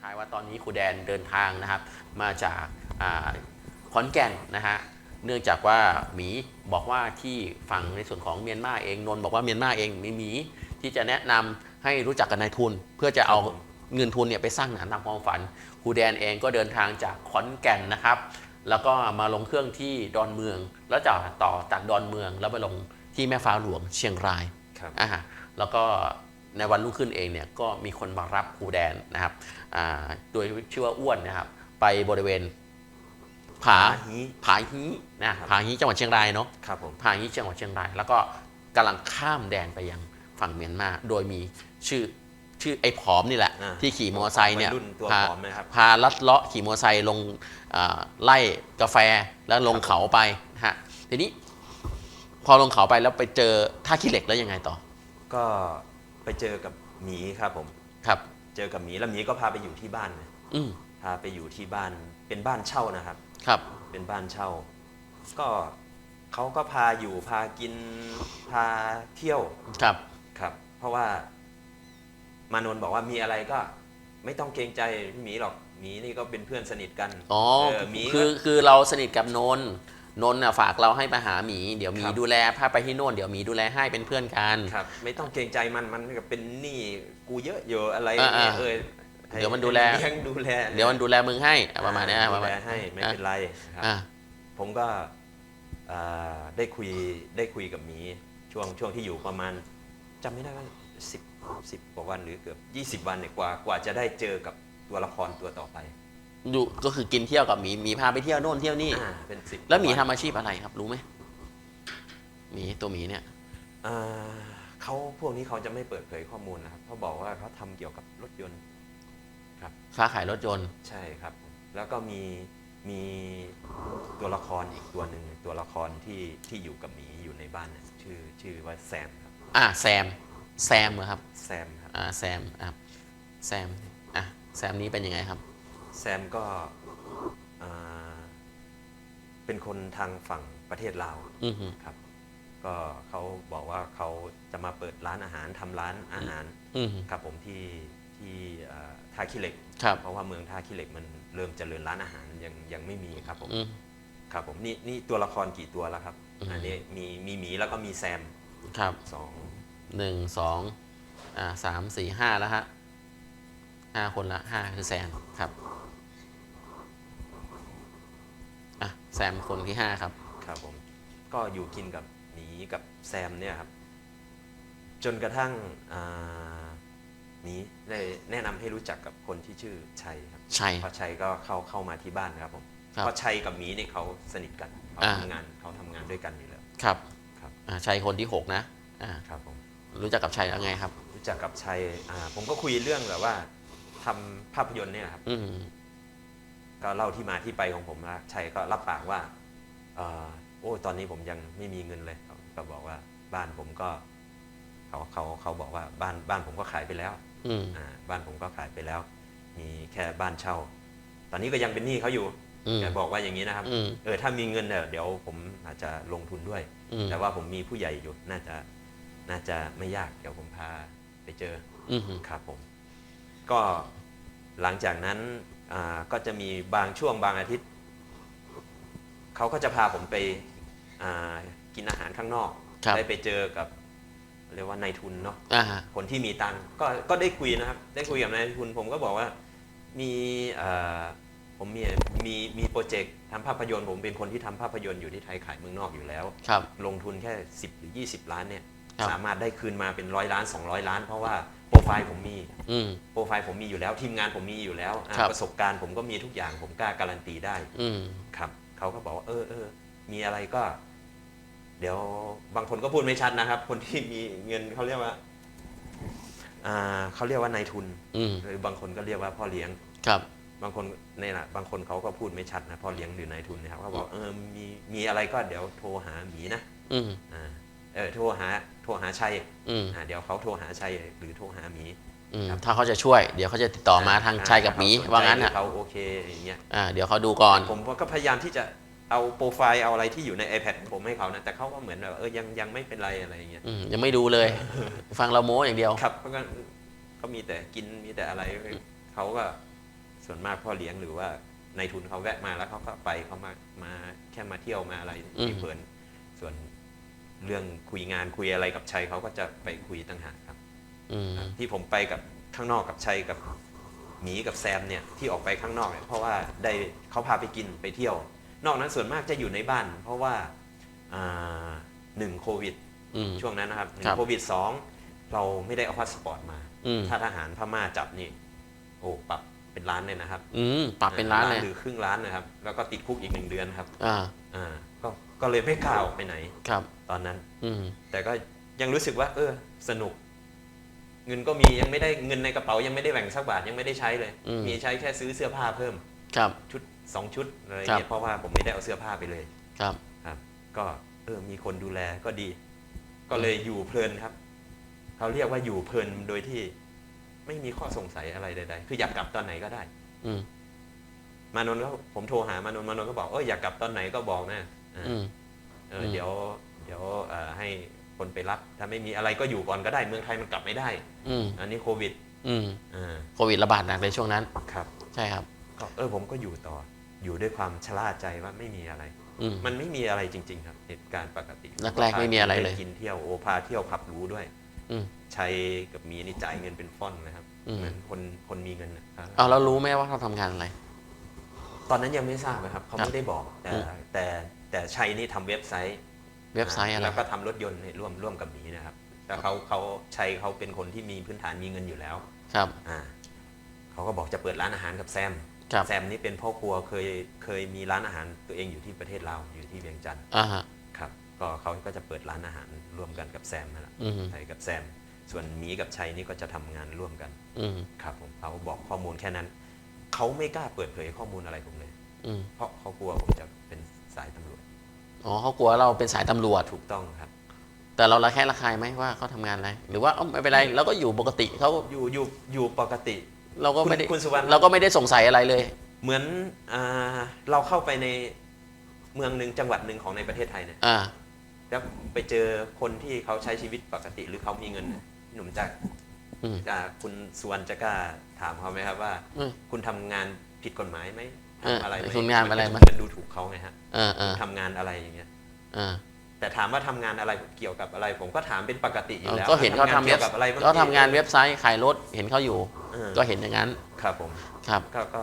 ท้ายว่าตอนนี้ครูแดนเดินทางนะครับ มาจากอ่าขอนแก่นนะฮะเนื่องจากว่าหมีบอกว่าที่ฝั่งในส่วนของเมียนมาเองนนท์บอกว่าเมียนมาเองมีหมีที่จะแนะนำให้รู้จักกับนายทุน เพื่อจะเอาครับผมเงินทุนเนี่ยไปสร้างหนังตามความฝันครูแดนเองก็เดินทางจากขอนแก่นนะครับ แล้วก็มาลงเครื่องที่ดอนเมือง แล้วจะต่อจากดอนเมืองแล้วไปลงที่แม่ฟ้าหลวงเชียงรายครับอ่าแล้วก็ในวันรุ่งขึ้นเองเนี่ยก็มีคนมารับครูแดนนะครับอ่า โดยชื่อว่าอ้วนนะครับ ไปบริเวณผาฮีผาฮีนะครับผาฮีจังหวัดเชียงรายเนาะครับผมผาฮีจังหวัดเชียงราย แล้วก็กำลังข้ามแดนไปยังฝั่งเมียนมา โดยมีชื่อชื่อไอ้ผอมนี่แหละอ่าที่ขี่มอเตอร์ไซค์เนี่ยวัรุ่นตัวพาผอมนะครับพาลัดเลาะขี่มอเตอร์ไซค์ลงอ่าไล่กาแฟแล้วลงเขาไปนะฮะทีนี้ พอลงเขาไปแล้วไปเจอท่าขี้เหล็กแล้วยังไงต่อ ก็ไปเจอกับหมีครับผมครับ เจอกับหมีแล้วหมีก็พาไปอยู่ที่บ้านนะอืมพาไปอยู่ที่บ้านเป็นบ้านเช่านะครับ ครับ เป็นบ้านเช่า ก็เขาก็พาอยู่พากินพาเที่ยวครับ ครับ เพราะว่ามานนท์บอกว่ามีอะไรก็ ไม่ต้องเกรงใจพี่หมีหรอกหมีนี่ก็เป็นเพื่อนสนิทกันอ๋อ เออหมีก็คือ คือเราสนิทกับนนท์ นนท์น่ะฝากเราให้มาหาหมี เดี๋ยวหมีครับ ดูแลพาไปที่โน่นเดี๋ยวหมีดูแลให้เป็นเพื่อนกัน ครับ ไม่ต้องเกรงใจมันมันก็เป็นหนี้กูเยอะเยอะอะไรอ่าเนี่ยอ่าเออให้เดี๋ยวมันดูแล ให้เลี้ยงดูแลเดี๋ยวมันดูแลมึงให้อะประมาณเนี้ยดูประมาณแลให้ไม่เป็นไรครับ อ่าผมก็อ่าได้คุยได้คุยกับหมีช่วงช่วงที่อยู่ประมาณจำไม่ได้ว่าสิบสิบกว่าวันหรือเกือบยี่สิบวันเนี่ยกว่ากว่าจะได้เจอกับตัวละครตัวต่อไป อยู่ก็คือกินเที่ยวกับหมีหมีพาไปเที่ยวโน่นเที่ยวนี่ อ่าเป็นสิบแล้วหมีทำอาชีพอะไรครับ รู้ไหมหมีตัวหมีเนี่ย อ่าเขาพวกนี้เขาจะไม่เปิดเผยข้อมูลนะครับเขาบอกว่าเขาทำเกี่ยวกับรถยนต์ค้าขายรถยนต์ ใช่ครับ แล้วก็มีมีตัวละครอีกตัวหนึ่งตัวละครที่ที่อยู่กับหมีอยู่ในบ้านเนี่ยชื่อชื่อว่าแซมครับอ่าแซม แซมเหรอครับ แซมครับ อ่าแซมอะแซมอะแซมนี้เป็นยังไงครับ แซมก็อ่าเป็นคนทางฝั่งประเทศลาวอือฮึครับ ก็เขาบอกว่าเขาจะมาเปิดร้านอาหารทำร้านอาหารอือฮึครับผมที่ที่อ่าท่าขี้เหล็กครับเพราะว่าเมืองท่าขี้เหล็กมันเริ่มเจริญร้านอาหารยังยังไม่มีครับผมอืมครับผมนี่นี่ตัวละครกี่ตัวแล้วครับอืมอันนี้มีมีหมีแล้วก็มีแซมครับสองหนึ่งสองอ่าสามสี่ห้าแล้วฮะห้าคนละห้าคือแซมครับอะ แซมคนที่ห้าครับ ครับผม ก็อยู่กินกับหมีกับแซมเนี่ยครับ จนกระทั่งอ่าหมีได้แนะนำให้รู้จักกับคนที่ชื่อชัยครับชัยเพราะชัยก็เข้าเข้ามาที่บ้านครับผมครับเพราะชัยกับหมีนี่เขาสนิทกันเขาอ่า ทำงานเขาทำงานด้วยกันอยู่แล้ว ครับครับ อ่าชัยคนที่หกนะอ่าครับผม รู้จักกับชัยแล้วไงครับ รู้จักกับชัยอ่าผมก็คุยเรื่องแบบว่าทำภาพยนตร์เนี่ยครับ อืม ก็เล่าที่มาที่ไปของผมนะชัยก็รับปากว่าเอ่อโอ้ตอนนี้ผมยังไม่มีเงินเลยเขาก็บอกว่าบ้านผมก็เขาเขาเขาบอกว่าบ้านบ้านผมก็ขายไปแล้วอืมอ่าบ้านผมก็ขายไปแล้ว มีแค่บ้านเช่า ตอนนี้ก็ยังเป็นหนี้เขาอยู่อืมแกบอกว่าอย่างนี้นะครับอืมเออถ้ามีเงินเนี่ยเดี๋ยวผมอาจจะลงทุนด้วยอืมแต่ว่าผมมีผู้ใหญ่อยู่น่าจะน่าจะไม่ยากเดี๋ยวผมพาไปเจออืมครับผม ก็หลังจากนั้นอ่า ก็จะมีบางช่วงบางอาทิตย์ เขาก็จะพาผมไปอ่ากินอาหารข้างนอกครับได้ไปเจอกับเรียกว่านายทุนเนาะอ่าฮะคนที่มีตังค์ก็ก็ได้คุยนะครับ ได้คุยกับนายทุนผมก็บอกว่ามีเอ่อผมมีมีมีโปรเจกต์ทำภาพยนตร์ผมเป็นคนที่ทำภาพยนตร์อยู่ที่ไทยขายเมืองนอกอยู่แล้วครับลงทุนแค่ 10 หรือ 20 ล้านเนี่ยครับสามารถได้คืนมาเป็นร้อยล้าน 200 ล้าน เพราะว่า โปรไฟล์ผมมี อืม โปรไฟล์ผมมีอยู่แล้ว ทีมงานผมมีอยู่แล้วอะครับ ประสบการณ์ผมก็มีทุกอย่างผมกล้าการันตีได้ อืม ครับเขาก็บอกว่าเออเออมีอะไรก็ เดี๋ยวบางคนก็พูดไม่ชัดนะครับ คนที่มีเงินเขาเรียกว่าอ่าเขาเรียกว่านายทุนอืม หรือบางคนก็เรียกว่าพ่อเลี้ยง ครับ บางคนในน่ะบางคนเขาก็พูดไม่ชัดนะพ่อเลี้ยงหรือนายทุนนะครับเขาบอกเออมีมีอะไรก็เดี๋ยวโทรหาหมีนะอืม อ่าเออโทรหาโท รหาชัยอืมอ่าเดี๋ยวเขาโทรหาชัยหรือโทรหาหมี อืมครับ ถ้าเขาจะช่วย เดี๋ยวเขาจะติดต่อมาทางชัยกับหมีเขสใจว่างั้นหรือะอเขาโอเคอย่างเงี้ยอ่าเดี๋ยวเขาดูก่อน ผมก็พยายามที่จะเอาโปรไฟล์เอาอะไรที่อยู่ใน iPad ของผมให้เขานะแต่เขาก็เหมือนแบบเออยังยังไม่เป็นไรอะไรอย่างเงี้ยอืมยังไม่ดูเลย ฟังเราโม้อย่างเดียว ครับเพราะงั้นก็มีแต่กินมีแต่อะไรเขาก็ส่วนมากพ่อเลี้ยงหรือว่าในทุนเขาแวะมาแล้วเขาก็ไปเขามามาแค่มาเที่ยวมาอะไรอืม ที่เพลินส่วน เรื่องคุยงานคุยอะไรกับชัยเขาก็จะไปคุยต่างหากครับอืมที่ผมไปกับข้างนอกกับชัยกับหมีกับแซมเนี่ยที่ออกไปข้างนอกเนี่ยเพราะว่าได้เขาพาไปกินไปเที่ยว นอกนั้นส่วนมากจะอยู่ในบ้าน เพราะว่าอ่าหนึ่งโควิดอืมช่วงนั้นนะครับหนึ่ครังบโควิดสองเราไม่ได้เอาพาสปอร์ตมาอืมถ้าทหารพม่าจับนี่ โอ้ปรับเป็นล้านเลยนะครับ อืมปรับเป็นล้านเลยหรือครึ่งล้านนะครับ แล้วก็ติดคุกอีกหนึ่งเดือนครับ อ่าอ่า ก็ก็เลยไม่กล้าออกไปไหนครับ ตอนนั้น อืมแต่ก็ยังรู้สึกว่า เออ สนุก เงินก็มียังไม่ได้เงินในกระเป๋ายังไม่ได้แบ่งสักบาทยังไม่ได้ใช้เลยอืมมีใช้แค่ซื้อเสื้อผ้าเพิ่ม ครับ ชุดสองชุดอะไรครับเงี้ยเพราะว่าผมไม่ได้เอาเสื้อผ้าไปเลย ครับ ครับ ก็เออมีคนดูแลก็ดี ก็เลยอยู่เพลินครับเขาเรียกว่าอยู่เพลินโดยที่ไม่มีข้อสงสัยอะไรใดๆ คืออยากกลับตอนไหนก็ได้ อืมมานนท์ก็ผมโทรหามานนท์มานนท์ก็บอกเอออยากกลับตอนไหนก็บอกนะอ่าอืม เอออมเดี๋ยวเดี๋ยวเอ่อให้คนไปรับ ถ้าไม่มีอะไรก็อยู่ก่อนก็ได้เมืองไทยมันกลับไม่ได้อืมอันนี้โควิดอืมอ่าโควิดระบาดหนักในช่วงนั้นครับ ใช่ครับก็เออผมก็อยู่ต่ออยู่ด้วยความชะล่าใจว่าไม่มีอะไรอืมมันไม่มีอะไรจริง ๆ ครับ เหตุการณ์ปกติแรกๆไม่มีอะไรเลยกินเที่ยวโอพาเที่ยวผับหรู้ด้วยอืมชัยกับมีนี่จ่ายเงินเป็นฟ่อนนะครับอืมเหมือนคนคนมีเงินนะครับเอาแล้วรู้ไหมว่าเขาทำงานอะไร ตอนนั้นยังไม่ทราบนะครับเขาครับไม่ได้บอกแต่อืมแต่ แต่ชัยนี่ทำเว็บไซต์ เว็บไซต์อะไรแล้วก็ทำรถยนต์เนี่ยร่วมร่วมกับหมีนะครับแต่เขาเขาชัยเขาเป็นคนที่มีพื้นฐานมีเงินอยู่แล้ว ครับอ่าเขาก็บอกจะเปิดร้านอาหารกับแซมครับแซมนี่เป็นพ่อครัวเคยเคยมีร้านอาหารตัวเองอยู่ที่ประเทศลาวอยู่ที่เวียงจันทร์อ่าฮะครับก็เขาก็จะเปิดร้านอาหารร่วมกันกับแซมนั่นแหละอืมไทยกับแซม ส่วนหมีกับชัยนี่ก็จะทำงานร่วมกันอืมครับผมเขาบอกข้อมูลแค่นั้น เขาไม่กล้าเปิดเผยข้อมูลอะไรผมเลยอืมเพราะเขากลัวผมจะเป็น สายตำรวจ อ๋อเขากลัวเราเป็นสายตำรวจ ถูกต้องครับ แต่เราระแคะระคายไหมว่าเขาทำงานอะไร หรือว่าเอ้าไม่เป็นไรเราก็อยู่ปกติเขาอยู่อยู่อยู่ปกติ เราก็ไม่ได้คุณคุณสุวรรณ เราก็ไม่ได้สงสัยอะไรเลย เหมือนอาเราเข้าไปในเมืองหนึ่งจังหวัดหนึ่งของในประเทศไทยเนี่ยอ่า แล้วไปเจอคนที่เขาใช้ชีวิตปกติหรือเขามีเงินเนี่ยหนุ่มจักรอืม อ่าคุณสุวรรณจะกล้าถามเขาไหมครับว่า อืม คุณทำงานผิดกฎหมายไหมเออทำอะไรไหมคุณงานอะไรไหมนจะดูถูกเขาไงฮะเออเออทำงานอะไรอย่างเงี้ยเออแต่ถามว่าทำงานอะไรเกี่ยวกับอะไร ผมก็ถามเป็นปกติอยู่แล้ว ก็เห็นเขาทำเกี่เว็ยบวกับอะไรบ้างก็ทำงานเว็บไซต์ขายรถเห็นเขาอยู่เออก็เห็นอย่างนั้น ครับผมครับก็ก็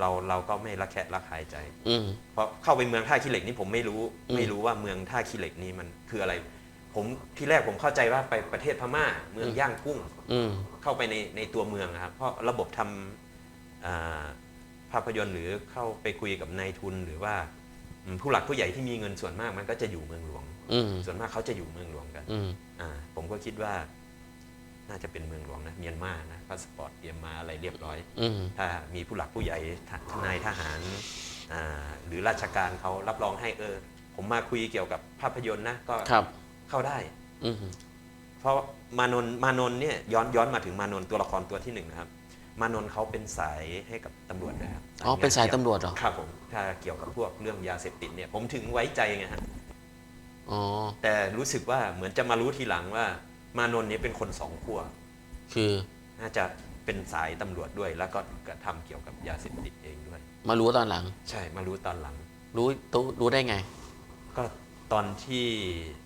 เราเราก็ไม่ละแคะละคายใจอืมเพราะเข้าไปเมืองท่าขี้เหล็กนี่ผมไม่รู้อืมไม่รู้ว่าเมืองท่าขี้เหล็กนี่มันคืออะไร ผมที่แรกผมเข้าใจว่าไปประเทศพม่า เมืองย่างกุ้งอืมเข้าไปในในตัวเมืองนะครับเพราะระบบทำอ่า ภาพยนตร์หรือเข้าไปคุยกับนายทุน หรือว่าอืมผู้หลักผู้ใหญ่ที่มีเงินส่วนมากมันก็จะอยู่เมืองหลวงอืมส่วนมากเขาจะอยู่เมืองหลวงกันอืมอ่า ผมก็คิดว่า น่าจะเป็นเมืองหลวงนะเมียนมานะพาสปอร์ตเตรียมมาอะไรเรียบร้อยอืมถ้ามีผู้หลักผู้ใหญ่ททนายทหารอ่าหรือราชการเขารับรองให้เออ ผมมาคุยเกี่ยวกับภาพยนตร์นะก็ครับเข้าได้อืมเพราะมานนท์มานนท์เนี่ยย้อนย้อนมาถึงมานนท์ตัวละครตัวที่หนึ่งนะครับ มานนท์เขาเป็นสายให้กับตำรวจด้วยครับอ๋อเป็นสายตำรวจเหรอ ครับผมถ้าเกี่ยวกับพวกเรื่องยาเสพติดเนี่ยผมถึงไว้ใจไงฮะอ๋อ แต่รู้สึกว่าเหมือนจะมารู้ทีหลังว่า มานนท์เนี่ยเป็นคนสองขั้วคือน่าจะเป็นสายตำรวจด้วย แล้วก็กระทำเกี่ยวกับยาเสพติดเองด้วย มารู้ตอนหลัง ใช่มารู้ตอนหลัง รู้ตู้รู้ได้ไง ก็ตอนที่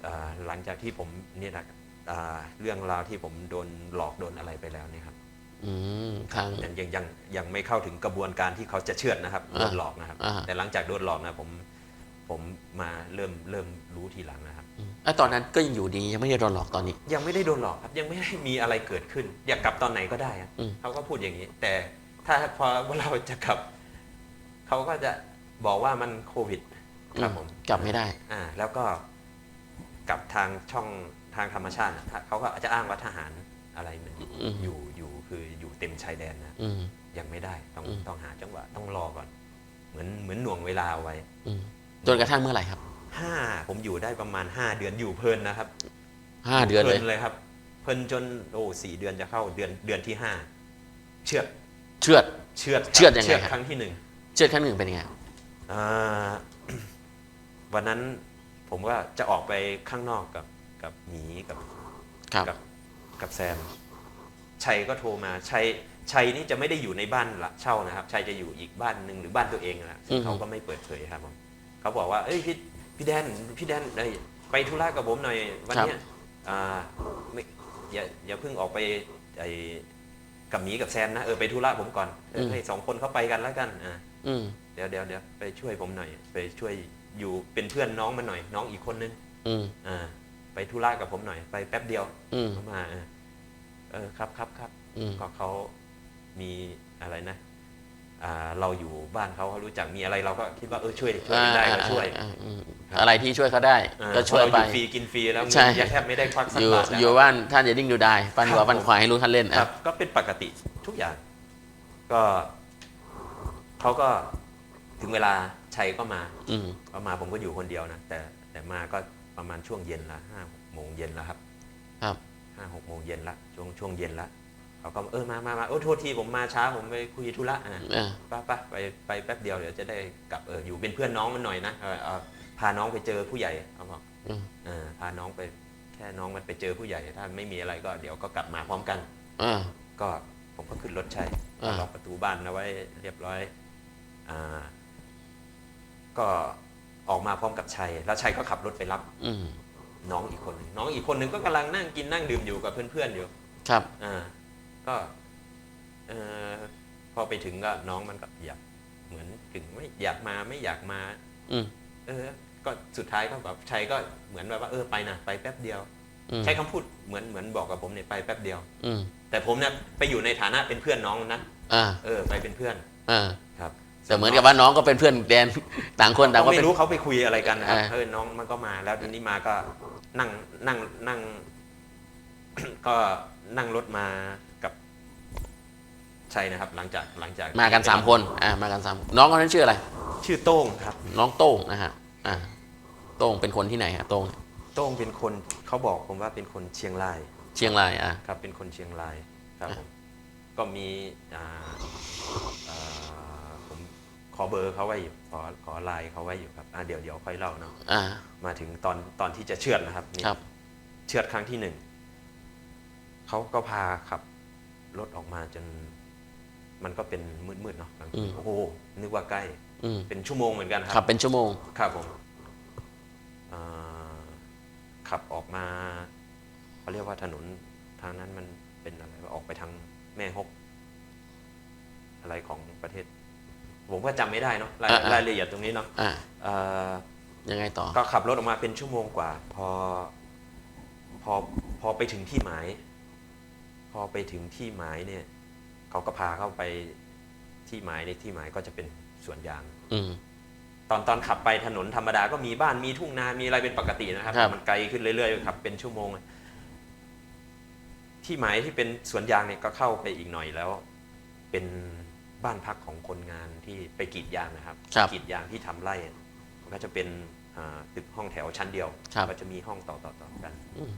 อ่าหลังจากที่ผมเนี่ยนะอ่าเรื่องราวที่ผมโดนหลอกโดนอะไรไปแล้วเนี่ยครับ อืมทาง ยังยังยังยังไม่เข้าถึงกระบวนการที่เขาจะเชื่อดนะครับอ่าโดนหลอกนะครับ อ่า แต่หลังจากโดนหลอกนะผมผมมาเริ่มเริ่มรู้ทีหลังนะครับ อืมไอ้ตอนนั้นก็ยังอยู่ดียังไม่ได้โดนหลอกตอนนี้ ยังไม่ได้โดนหลอกครับยังไม่ได้มีอะไรเกิดขึ้น อยากกลับตอนไหนก็ได้อะอืม เขาก็พูดอย่างนี้ แต่ถ้าพอเราจะกลับ เขาก็จะบอกว่ามันโควิดครับผม กลับไม่ได้ อ่าแล้วก็กลับทางช่องทางธรรมชาตินะเขาก็จะอ้างว่าทหารอะไรมันอืม อยู่อยู่ คืออยู่เต็มชายแดนนะอืม ยังไม่ได้ต้องอืม ต้องหาจังหวะต้องรอก่อน เหมือนเหมือนหน่วงเวลาเอาไว้อืมจนกระทั่งเมื่อไหร่ครับห้าผมอยู่ได้ประมาณ 5 เดือนอยู่เพลินนะครับห้าเดือนเลยพเลยครับ เพลินจนโอ้สี่เดือนจะเข้าเดือนเดือนที่ห้าเชือดเชื่อด เชือดครับเชือดยังไงเชือดครับ ครั้งที่หนึ่ง เชื่อดครั้งหนึ่งเป็นยังไงอ่า วันนั้นผมก็จะออกไปข้างนอกกับกับหมีกับครับ กับกับแซม ชัยก็โทรมาชัยชัยนี่จะไม่ได้อยู่ในบ้านละเช่านะครับ ชัยจะอยู่อีกบ้านหนึ่งหรือบ้านตัวเองนะซึ่งอืมเขาก็ไม่เปิดเผยครับผมเขาบอกว่าเอ้ยพี่พี่แดนพี่แดนเอ้ยไปธุระกับผมหน่อยวันเนี้ยอ่าไม่อย่าอย่าเพิ่งออกไปไอ้กับหมีกับแซนนะเออไปธุระผมก่อนเออให้สองคนเขาไปกันแล้วกันอ่าอืมเดี๋ยวเดี๋ยวเดี๋ยวไปช่วยผมหน่อย ไปช่วยอยู่เป็นเพื่อนน้องมันหน่อย น้องอีกคนนึงอืมอ่าไปธุระกับผมหน่อยไปแป๊บเดียวอืมเขามา เออเออครับครับครับอืม ก็เขามีอะไรนะอ่าเราอยู่บ้านเขาเขารู้จักมีอะไรเราก็คิดว่าเออช่วยช่วยกันได้ก็ช่วย อ่าอ่าอืมครับอะไรที่ช่วยเขาได้ อ่าก็ช่วยเพไป ราะเราอยู่ฟรีกินฟรีแล้วใช่ เงินยังแทบไม่ได้ควักสัอกยู่บาทนะอยู่บ้านท่านอย่าดิ้งดูได้ปันหัวครับปันขวายให้รู้ท่านเล่นคอะ รับก็เป็นปกติทุกอย่าง ก็เขาก็ถึงเวลาชัยก็มาอืมก็มาผมก็อยู่คนเดียวนะแต่แต่มาก็ประมาณช่วงเย็นละห้าหกโมงเย็นแล้วครับ ครับ ห้าหกโมงเย็นละช่วงช่วงเย็นละเขาก็เออมามามาโอ้โทษทีผมมาช้าผมไปคุยธุระอะอ่าป้าป้าไปไปแป๊บเดียวเดี๋ยวจะได้กลับเอออยู่เป็นเพื่อนน้องมันหน่อยนะเออเอาพาน้องไปเจอผู้ใหญ่เขาบอกอืมเออพาน้องไปแค่น้องมันไปเจอผู้ใหญ่ ถ้าไม่มีอะไรก็เดี๋ยวก็กลับมาพร้อมกัน อ่า ก็ผมก็ขึ้นรถชัยอ่า ล็อกประตูบ้านเอาไว้เรียบร้อยอ่าก็ออกมาพร้อมกับชัย แล้วชัยก็ขับรถไปรับ อืม น้องอีกคนหนึ่งน้องอีกคนหนึ่งก็กำลังนั่งกินนั่งดื่มอยู่กับเพื่อนๆอยู่ ครับอ่าก็เออพอไปถึงก็น้องมันก็อยากเหมือนกึ่งไม่อยากมาไม่อยากมา อืมเออ ก็สุดท้ายก็แบบชัยก็เหมือนแบบว่าเออไปนะไปแป๊บเดียวอืมใช้คำพูดเหมือนเหมือนบอกกับผมเนี่ยไปแป๊บเดียว อืมแต่ผมเนี่ยไปอยู่ในฐานะเป็นเพื่อนน้องนะอ่าเออ ไปเป็นเพื่อนอ่าครับแต่เหมือนกับว่าน้องก็เป็นเพื่อนแดนต่างคนต่างก็ก็เป็ไม่นรู้เขาไปคุยอะไรกันนะครับอ่าเออน้องมันก็มาแล้วทีนี้มาก็ นั่งนั่งนั่ง ก็นั่งรถมากับชัยนะครับ หลังจากหลังจากมากันสามคนอ่ามากันสามน้องคนนั้นชื่ออะไร ชื่อโต้งครับ น้องโต้งนะฮะอ่าโต้งเป็นคนที่ไหนฮะโต้งโต้งเป็นคนเขาบอกผมว่าเป็นคนเชียงราย เชียงรายอ่าครับ เป็นคนเชียงรายครับอะผมก็มีอ่าอ่าผม ขอเบอร์เขาไว้อยู่ขอขอไลน์เขาไว้อยู่ครับอะเดี๋ยวเดี๋ยวค่อยเล่าเนาะอ่า มาถึงตอนตอนที่จะเชือดนะครับนี่ครับ เชือดครั้งที่หนึ่งเขาก็พาขับรถออกมาจน มันก็เป็นมืดๆเนาะกลางคืนโอ้โหนึกว่าใกล้ อืมเป็นชั่วโมงเหมือนกันคขัรับเป็นชั่วโมง ครับผมอ่าขับออกมาเขาเรียกว่าถนนทางนั้นมันเป็นอะไรวะออกไปทางแม่ฮก อะไรของประเทศ ผมก็จำไม่ได้เนาะรายอ่าอ่ารรายละเอียดตรงนี้เนาะอ่าเอ่อยังไงต่อก็ขับรถออกมาเป็นชั่วโมงกว่า พอ พอพอไปถึงที่หมาย พอไปถึงที่หมายเนี่ยเขาก็พาเข้าไปที่หมายในที่หมายก็จะเป็นสวนยาง อืม ตอนตอนขับไปถนนธรรมดาก็มีบ้านมีทุ่งนา มีอะไรเป็นปกตินะครับ ครับ มันไกลขึ้นเรื่อยๆขับเป็นชั่วโมง ที่หมายที่เป็นสวนยางเนี่ยก็เข้าไปอีกหน่อยแล้ว เป็น บ้านพักของคนงานที่ไปกรีดยางนะครับครับ กรีดยางที่ทำไร่มันก็จะเป็นอ่าตึกห้องแถวชั้นเดียวครับก็จะมีห้องต่อต่อต่อกัน อืม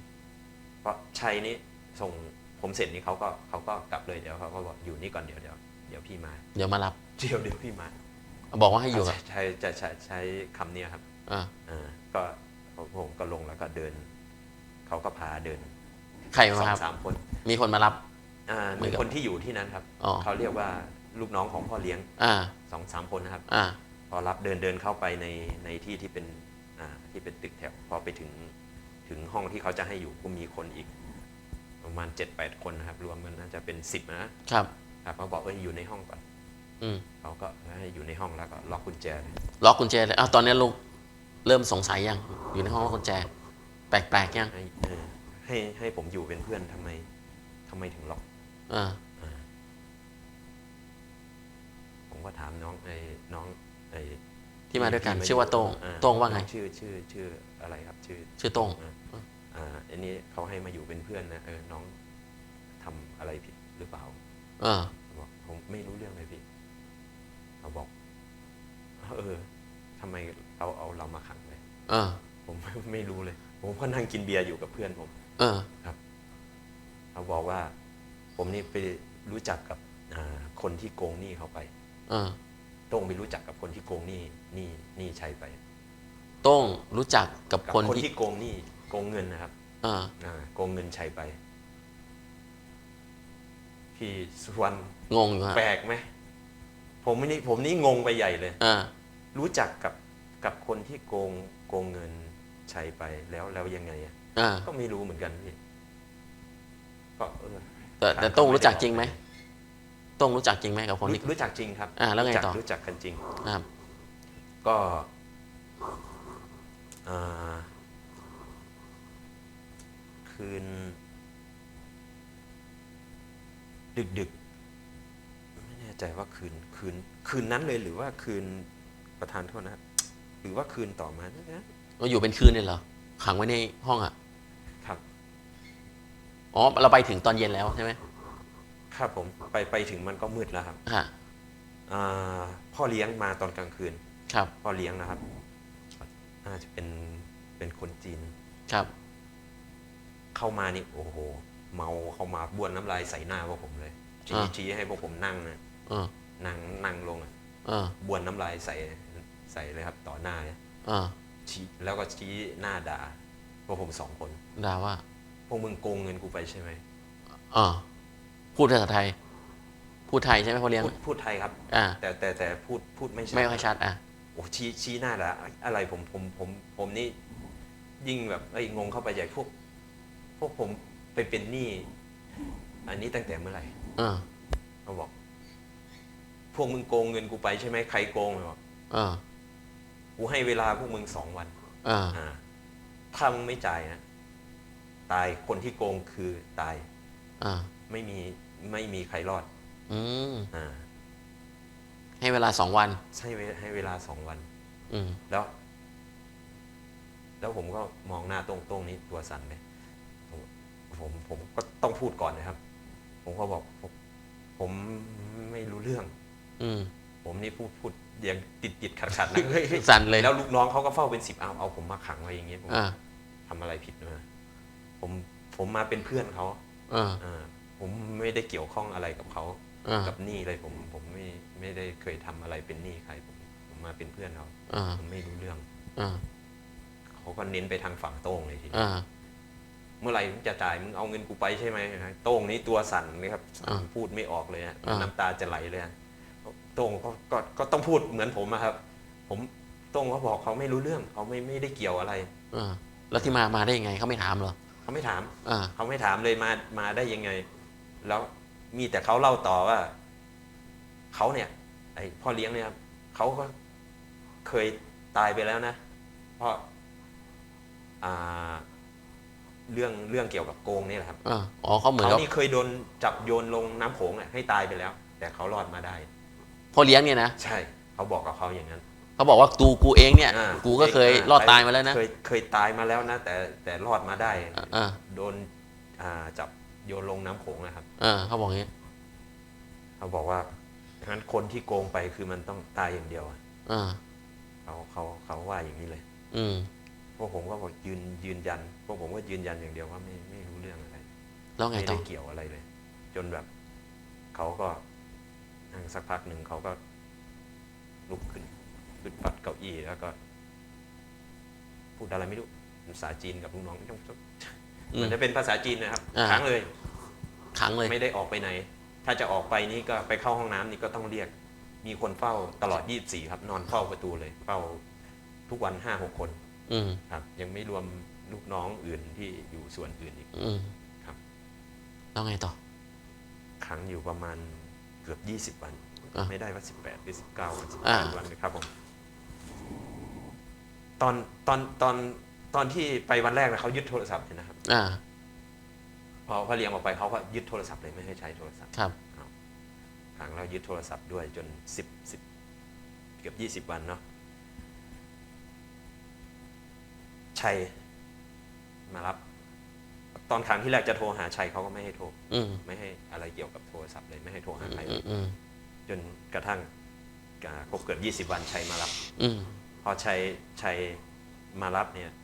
เพราะชัยนี่ส่งผมเสร็จนี่เขาก็เขาก็กลับเลยเดี๋ยวเขาก็บอกอยู่นี่ก่อนเดี๋ยวเดี๋ยวเดี๋ยวพี่มาเดี๋ยวมารับ เดี๋ยวเดี๋ยวพี่มาบอกว่าให้อยู่กับใช้จะใช้ใช้คำเนี้ยครับอ่าอ่าก็ผมก็ลงแล้วก็เดิน เขาก็พาเดินใครสมาองครับ สามคนมีคนมารับ อ่าเหมืมีอนกับ คนที่อยู่ที่นั้นครับ อ๋อ เขาเรียกว่า ลูกน้องของพ่อเลี้ยงอ่าสองสามคนนะครับ อ่า พอรับเดินเดินเข้าไปในในที่ที่เป็นอ่าที่เป็นตึกแถวพอไปถึงถึงห้องที่เขาจะให้อยู่ก็มีคนอีก ประมาณ7จ็ดแปดคนนะครับรวมกันน่าจะเป็นสิบนะครับ ครับเขาบอกเอออยู่ในห้องก่อนอืมเขาก็ให้อยู่ในห้องแล้วก็ล็อกกุญแจเลยล็อกกุญแจเลยอ้าวตอนนี้ลูกเริ่มสงสัยยัง อยู่ในห้องล็อกกุญแจ แปลกๆยังให้เออให้ให้ผมอยู่เป็นเพื่อนทำไมทำไมถึงล็อก อ่า ผม ก็ถามน้องไอ้น้องไอ้ที่มาด้วยกันที่ชื่อว่าโต้งอ่โต้งว่าไง ชื่อชื่อชื่ออะไรครับชื่อชื่อโต้งอ่าอันนี้เขาให้มาอยู่เป็นเพื่อนนะเออน้องทำอะไรผิดหรือเปล่าอ่าบอกผมไม่รู้เรื่องเลยพี่เขาบอก เออทำไมเอาเอาเรามาขังเลยอ่าผมไม่รู้เลย ผมก็นั่งกินเบียร์อยู่กับเพื่อนผม เออเขาบอกว่า ผมนี่ไปรู้จักกับอ่าคนที่โกงหนี้เขาไป อ่าโต้งไปรู้จักกับคนที่โกงหนี้หนี้หนี้ชัยไปโต้งรู้จักกับกับคนคนที่ที่โกงหนี้โกงเงินนะครับอ่าอ่าโกงเงินชัยไป พี่สุวรรณงงอยู่ฮะแปลกไหมผมนี่ผมนี่งงไปใหญ่เลย อ่ารู้จักกับกับคนที่โกงโกงเงินชัยไปแล้วแล้วยังไงอะอ่าก็ไม่รู้เหมือนกันพี่ก็เออแต่แต่โต้งรู้จักจริงไหม โต้งรู้จักจริงไหมกับคนรู้ที่รู้จักจริงครับอ่าแล้วไงรู้จักต่อรู้จักกันจริงนะครับ ก็อ่าคืน ดึกดึกๆไม่แน่ใจว่าคืนคืน คืนนั้นเลยหรือว่าคืนประธานโทษนะครับหรือว่าคืนต่อมานะเราอยู่เป็นคืนเลยเหรอขังไว้ในห้องอะ ครับ อ๋อ เราไปถึงตอนเย็นแล้วใช่ไหม ครับผมไปไปถึงมันก็มืดแล้วครับฮะอ่าพ่อเลี้ยงมาตอนกลางคืน ครับพ่อเลี้ยงนะครับน่าจะเป็นเป็นคนจีน ครับ เข้ามานี่โอ้โห เมาเข้ามาบ้วนน้ำลายใส่หน้าพวกผมเลยชี้อ่า ชี้ให้พวกผมนั่งนะเออนั่งนั่งลงอะเออบ้วนน้ำลายใส่ใส่เลยครับ ต่อหน้าเลยเออชี้แล้วก็ชี้หน้าด่าพวกผมสองคน ด่าว่าพวกมึงโกงเงินกูไปใช่ไหม เออ พูดภาษาไทย พูดไทยใช่ไหมพ่อเลี้ยง พูดพูดไทยครับ อ่า แต่แต่แต่พูดพูดไม่ชัดไม่ค่อยชัดอะโอ้ชี้ชี้หน้าด่าอะไรผมผมผมผมนี่ยิ่งแบบเอ้ยงงเข้าไปใหญ่พวก พวกผมไปเป็นหนี้อันนี้ตั้งแต่เมื่อไหร่เออเขาบอก พวกมึงโกงเงินกูไปใช่ไหมใครโกงบอกเออกูให้เวลาพวกมึงสองวันเอออ่าถ้ามึงไม่จ่ายนะตายคนที่โกงคือตาย อ่า ไม่มี ไม่มีใครรอดอืมอ่าให้เวลาสองวันให้เวให้เวลาสองวัน อืมแล้ว แล้วผมก็มองหน้าตรงตรงๆนี้ตัวสั่นเลยผมผมผมก็ต้องพูดก่อนนะครับ ผมก็บอกผมผมไม่รู้เรื่อง อืม ผมนี่พูดพูดยังติดติดขัดขัดๆนะเฮ้ยเฮ้ยสั่นเลย แล้วลูกน้องเขาก็เฝ้าเป็นสิบเอาเอาผมมาขังไว้อย่างเงี้ยผมอ่าทำอะไรผิดนะผมผมมาเป็นเพื่อนเขาเอออ่า ผมไม่ได้เกี่ยวข้องอะไรกับเขาเออกับหนี้เลยผม ผมไม่ไม่ได้เคยทำอะไรเป็นหนี้ใครผมผมมาเป็นเพื่อนเขาเออผมไม่รู้เรื่องเออเขาก็เน้นไปทางฝั่งโต้งเลยทีเอนี้อเมื่อไหร่มึงจะจ่ายมึงเอาเงินกูไปใช่ไหมโต้งนี้ตัวสั่นเลยครับอ่าพูดไม่ออกเลยฮะอ่า น้ำตาจะไหลเลยฮะโต้งก็ก็ก็ต้องพูดเหมือนผมอะครับ ผมโต้งเขาบอกเขาไม่รู้เรื่องเขาไม่ไม่ได้เกี่ยวอะไรเออแล้วที่มามาได้ยังไงเขาไม่ถามเหรอเขาไม่ถาม อ่าเขาไม่ถามเลยมามาได้ยังไง แล้วมีแต่เขาเล่าต่อว่าเขาเนี่ย ไอพ่อเลี้ยงเนี่ยครับเขาก็เคยตายไปแล้วนะ เพราะอ่าเรื่องเรื่องเกี่ยวกับโกงนี่แหละครับอ่าอ๋อเขาเหมือนเขากับนี่เคยโดนจับโยนลงน้ำโขงอะให้ตายไปแล้ว แต่เขารอดมาได้พ่อเลี้ยงเนี่ยนะใช่เขาบอกกับเขาอย่างนั้นเขาบอกว่าตูกูเองเนี่ยอ่ากูก็เคยรอดตายมาแล้วนะเคยเคยตายมาแล้วนะ แต่แต่รอดมาได้อ่าอ่าโดนอ่าจับ โยนลงน้ำโขงนะครับอ่าเขาบอกอย่างนี้เขาบอกว่างั้นคนที่โกงไปคือมันต้องตายอย่างเดียวอะอ่าเขาเขาเขาว่าอย่างนี้เลย อืม พวกผมก็บอกยืนยืนยัน พวกผมก็ยืนยันอย่างเดียวว่าไม่ไม่รู้เรื่องอะไร แล้วไงไม่ต่ได้อเกี่ยวอะไรเลย จนแบบเขาก็นั่งสักพักหนึ่งเขาก็ ลุกขึ้นขึ้นปัดเก้าอี้แล้วก็ พูดอะไรไม่รู้ภาษาจีนกับลูกน้องต้องอื มัมนจะเป็นภาษาจีนนะครับอ่า ค้างเลยขังเลย ไม่ได้ออกไปไหน ถ้าจะออกไปนี่ก็ไปเข้าห้องน้ำนี่ก็ต้องเรียก มีคนเฝ้าตลอด 24 ครับ นอนเฝ้าประตูเลย เฝ้าทุกวัน 5-6 คนอืมครับ ยังไม่รวมลูกน้องอื่นที่อยู่ส่วนอื่นอีก อืมครับ แล้วไงต่อขังอยู่ประมาณเกือบ 20 วัน อะไม่ได้ว่า 18 หรือ 19วันอ่า 18วันนะครับผม ตอนตอนตอน ตอนที่ไปวันแรกนะเขายึดโทรศัพท์เลยนะครับ อ่า พอเขาเรียงออกไปเขาก็ยึดโทรศัพท์เลยไม่ให้ใช้โทรศัพท์ครับขังแล้วยึดโทรศัพท์ด้วยจน10 10เกือบ20วันเนาะชัยมารับ ตอนครั้งที่แรกจะโทรหาชัยเขาก็ไม่ให้โทรอืมไม่ให้อะไรเกี่ยวกับโทรศัพท์เลยไม่ให้โทรหาใครอืมอืมจนกระทั่งอ่าครบเกือบ20วันชัยมารับ อืมพอชัยชัยมารับเนี่ยจะ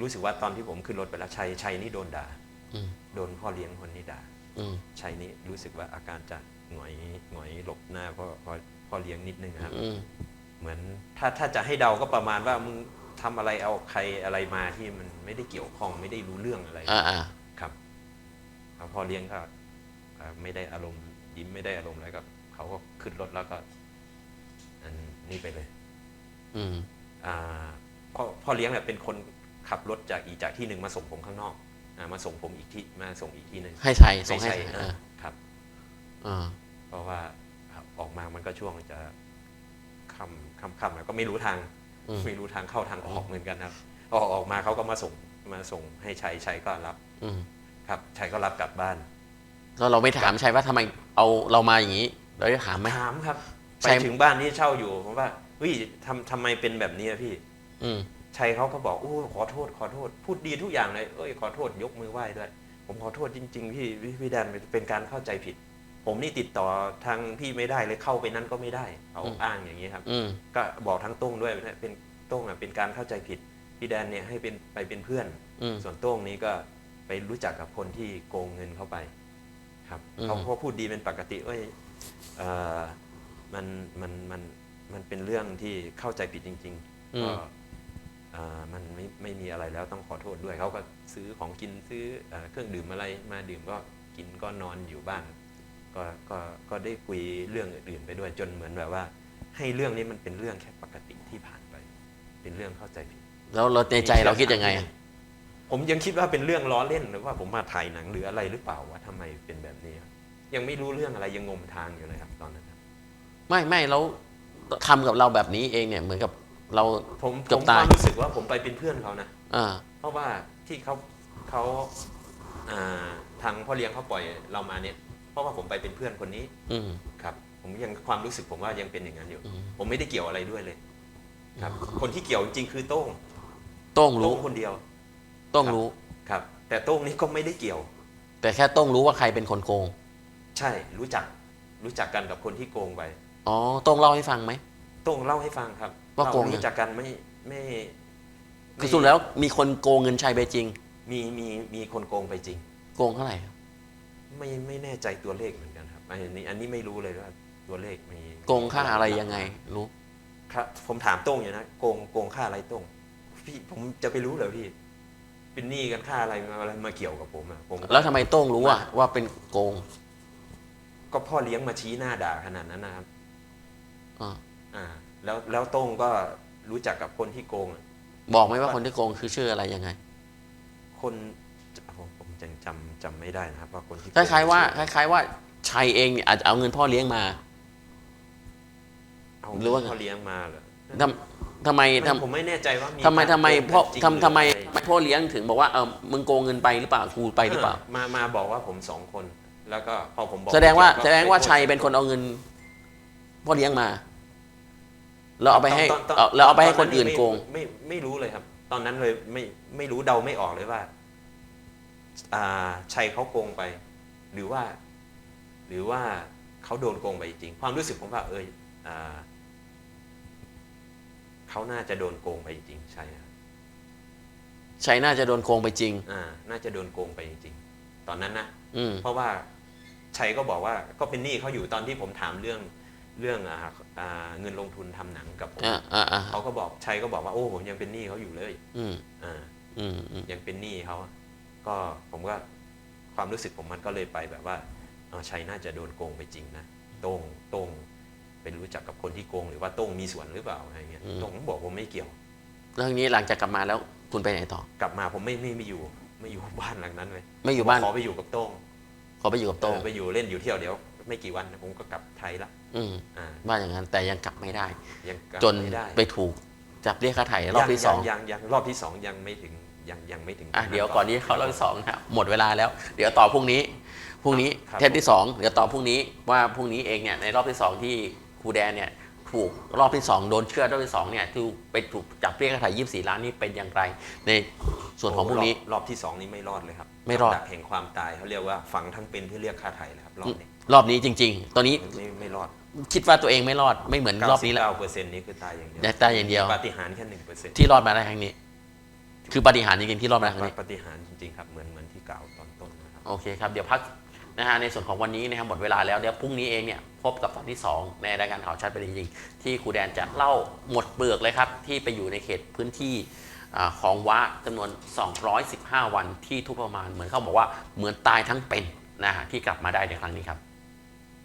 รู้สึกว่าตอนที่ผมขึ้นรถไปแล้วชัยชัยนี่โดนด่าอืมโดนพ่อเลี้ยงคนนี้ด่าอืมชัยนี่รู้สึกว่าอาการจะหงอยหงอยหลบหน้าพ่อพ่อพ่อเลี้ยงนิดนึงนะครับอืมเหมือนถ้าถ้าจะให้เดาก็ประมาณว่ามึงทำอะไรเอาใครอะไรมาที่มันไม่ได้เกี่ยวข้องไม่ได้รู้เรื่องอะไรอ่าอ่าครับแล้วพ่อเลี้ยงก็อ่าไม่ได้อารมณ์ยิ้มไม่ได้อารมณ์อะไรก็เขาก็ขึ้นรถแล้วก็อันนี้ไปเลย อืม อ่าพ่อพ่อเลี้ยงเนี่ยเป็นคน ขับรถจากอีกจากที่หนึ่งมาส่งผมข้างนอกอามาส่งผมอีกที่มาส่งอีกที่หนึ่งให้ชัยส่งให้ใช่ชัยอ่าอ่าครับอ่าเพราะว่าออกมามันก็ช่วงจะค่ำค่ำค่ำแล้วก็ไม่รู้ทางอืมไม่รู้ทางเข้าทางออกเหมือนกันครับออกออกมาเขาก็มาส่งมาส่งให้ชัยชัยก็รับ อืมครับชัยก็รับกลับบ้านแล้วเราไม่ถามชัยว่าทำไมเอาเรามาอย่างนี้เราได้ถามไหมถามครับชัไปยถึงบ้านที่เช่าอยู่ผมว่าเฮ้ยทำทำไมเป็นแบบนี้อะพี่ อืม ชัยเขาก็บอกโอ้ขอโทษขอโทษ พูดดีทุกอย่างเลยเอ้ยขอโทษยกมือไหว้ด้วยผมขอโทษจริง ๆ พี่พี่พี่แดนเป็นการเข้าใจผิด ผมนี่ติดต่อทางพี่ไม่ได้เลยเข้าไปนั้นก็ไม่ได้เขาอืมอ้างอย่างนี้ครับอืมก็บอกทั้งโต้งด้วยนะเป็นโต้งอะเป็นการเข้าใจผิด พี่แดนเนี่ยให้เป็นไปเป็นเพื่อนอืมส่วนโต้งนี้ก็ไปรู้จักกับคนที่โกงเงินเข้าไป ครับอืมเขาเขาพูดดีเป็นปกติเอ้ยเอ่อมันมันมันมันเป็นเรื่องที่เข้าใจผิดจริงอืๆ มก็เอ่อมันไม่ไม่มีอะไรแล้วต้องขอโทษด้วยเขาก็ซื้อของกินซื้อเอ่อเครื่องดื่มอะไรมาดื่มก็กินก็นอนอยู่บ้านก็ก็ก็ได้คุยเรื่องอื่นๆไปด้วยจนเหมือนแบบว่า ให้เรื่องนี้มันเป็นเรื่องแค่ปกติที่ผ่านไป เป็นเรื่องเข้าใจผิดแล้วเราในใจเราคิดยังไงอะผมยังคิดว่าเป็นเรื่องล้อเล่นหรือว่าผมมาถ่ายหนังหรืออะไรหรือเปล่าวะทำไมเป็นแบบนี้ครับยังไม่รู้เรื่องอะไรยังงมทางอยู่เลยครับตอนนั้นครับไม่ไม่แล้วทำกับเราแบบนี้เองเนี่ยเหมือนกับ เราผมเกืผอบมตายความรู้สึกว่าผมไปเป็นเพื่อนเขานะ อ่า เพราะว่าที่เขาเขาอ่าทางพ่อเลี้ยงเขาปล่อยเรามาเนี่ย เพราะว่าผมไปเป็นเพื่อนคนนี้อืมครับ ผมยังความรู้สึกผมว่ายังเป็นอย่างนั้นอยู่ อืมผมไม่ได้เกี่ยวอะไรด้วยเลย ครับ คนที่เกี่ยวจริงๆคือโต้งโต้งโต้รู้งคนเดียวโต้งรู้ ครับ แต่โต้งนี่ก็ไม่ได้เกี่ยว แต่แค่โต้งรู้ว่าใครเป็นคนโกง ใช่รู้จักรู้จักกันกับคนที่โกงไป อ๋อโต้งเล่าให้ฟังไหมโต้งเล่าให้ฟังครับ ว่าโกงเรารู้จักกันไม่ไม่คือสุดแล้วมีคนโกงเงินชัยไปจริง มีมีมีคนโกงไปจริง โกงเท่าไหร่ครับไม่ไม่แน่ใจตัวเลขเหมือนกันครับอันนี้อันนี้ไม่รู้เลยว่าตัวเลขมีโกงค่าอะไรยังไงรู้ครับผมถามโต้งอยู่นะโกงโกงค่าอะไรโต้งพี่ผมจะไปรู้เหรอพี่ เป็นหนี้กันค่าอะไรมาอะไรมาเกี่ยวกับผมอะผม แล้วทำไมโต้งรู้ว่าว่าเป็นโกงก็พ่อเลี้ยงมาชี้หน้าด่าขนาดนั้นนะครับอ่าอ่า แล้วแล้วโต้งก็รู้จักกับคนที่โกงอะบอกไหมว่าคนที่โกงคือชื่ออะไรยังไง คนผมผมยังจำจำไม่ได้นะครับว่าคนที่โกคงล้ายๆว่าคชื่อล้ายๆว่าชัยเองเนี่ยอาจจะเอาเงินพ่อเลี้ยงมา เอาหรือว่าไงพ่อเลี้ยงมาเหรอทำทำไมไม่ทำผมไม่แน่ใจว่ามีทำไมการทำไมโกงพ่อกันจริงทำทำไมรืออะรไม่พ่อเลี้ยงถึงบอกว่าเออมึงโกงเงินไปหรือเปล่ากูไปหรือเปล่า มามาบอกว่าผมสองคน แล้วก็พอผมบอกแสดงว่าก็แสดงว่าไปโทษชัยเป็นคนเอาเงินพ่อเลี้ยงมา แล้วเอาไปให้ตนตนเอาแล้วเอาไปให้คนตอื่นโกง ไม่ไม่ไม่รู้เลยครับ ตอนนั้นเลยไม่ไม่รู้เดาไม่ออกเลยว่า อ่าชัยเขาโกงไป หรือว่า หรือว่าเขาโดนโกงไปจริงความรู้สึกผมว่า เอออ่าเขาน่าจะโดนโกงไปจริงใช่ครับชัยน่าจะโดนโกงไปจริง อ่า น่าจะโดนโกงไปจริงตอนนั้นนะอืมเพราะว่าชัยก็บอกว่าก็เป็นหนี้เขาอยู่ตอนที่ผมถามเรื่อง เรื่องอ่าอ่าเงินลงทุนทำหนังกับผมอ่าอ่าอ่าเขาก็บอกชัยก็บอกว่าโอ้ผมยังเป็นหนี้เขาอยู่เลยอืมอ่าอืมอืมยังเป็นหนี้เขาก็ผมก็ความรู้สึกผมมันก็เลยไปแบบว่าเออชัยน่าจะโดนโกงไปจริงนะโต้งโต้งเป็นรู้จักกับคนที่โกงหรือว่าโต้งมีส่วนหรือเปล่าอะไรเงี้ยโต้งบอกผมไม่เกี่ยว แล้วทีนี้หลังจากกลับมาแล้วคุณไปไหนต่อ กลับมาผมไม่ไม่ไม่อยู่ไม่อยู่บ้านหลังนั้นเลยไม่อยู่บ้านขอไปอยู่กับโต้งขอไปอยู่กับโต้งเออไปอยู่เล่นอยู่เที่ยวเดี๋ยว ไม่กี่วันผมก็กลับไทยละ อืมอ่าว่าอย่างนั้นแต่ยังกลับไม่ได้ ยังกลับจนไม่ได้ไปถูกจับเรียกค่าไถ่รอบที่สอง ยังยังยังรอบที่สองยังไม่ถึงยังยังไม่ถึงอะเดี๋ยวก่อนนี้เขารอบที่สองนะหมดเวลาแล้ว เดี๋ยวต่อพรุ่งนี้พรุ่งนี้ครับเทปที่สองเดี๋ยวต่อพรุ่งนี้ว่าพรุ่งนี้เองเนี่ยในรอบที่สองที่ครูแดนเนี่ยถูกรอบที่สองโดนเชื่อดรอบที่สองเนี่ยที่ไปถูกจับเรียกค่าไถ่ยี่สิบสี่ล้านนี่เป็นอย่างไร ในส่วนของพรุ่งนี้รอบรอบที่สองนี้ไม่รอดเลยครับไม่รอดกับดักแห่งความตายเขาเรียกว่าฝังทั้งเป็นเพื่อเรียกค่าไถ่เลยครับรอบนี้ รอบนี้จริง ๆ ตอนนี้ไม่ไม่รอดคิดว่าตัวเองไม่รอดไม่เหมือนรอบนี้แล้ว เปอร์เซ็นต์นี้คือตายอย่างเดียวตายอย่างเดียว ปาฏิหาริย์แค่หนึ่งเปอร์เซ็นต์ที่รอดมาได้ครั้งนี้ คือปาฏิหารย์จริงๆที่รอดมาได้ครั้งนี้ปาฏิหาริย์จริงๆครับเหมือนเหมือนที่กล่าวตอนต้นนะครับโอเคครับเดี๋ยวพักนะฮะในส่วนของวันนี้นะครับหมดเวลาแล้วเดี๋ยวพรุ่งนี้เองเนี่ยพบกับตอนที่ 2 ในรายการข่าวชัดเป็นจริงๆที่ครูแดนจะเล่าหมดเปลือกเลยครับที่ไปอยู่ในเขตพื้นที่อาของวะจำนวน 215 วันที่ทุกประมาณเหมือนเขาบอกว่าเหมือนตายทั้งเป็นนะฮะที่กลับมาได้ในครั้งนี้ครับ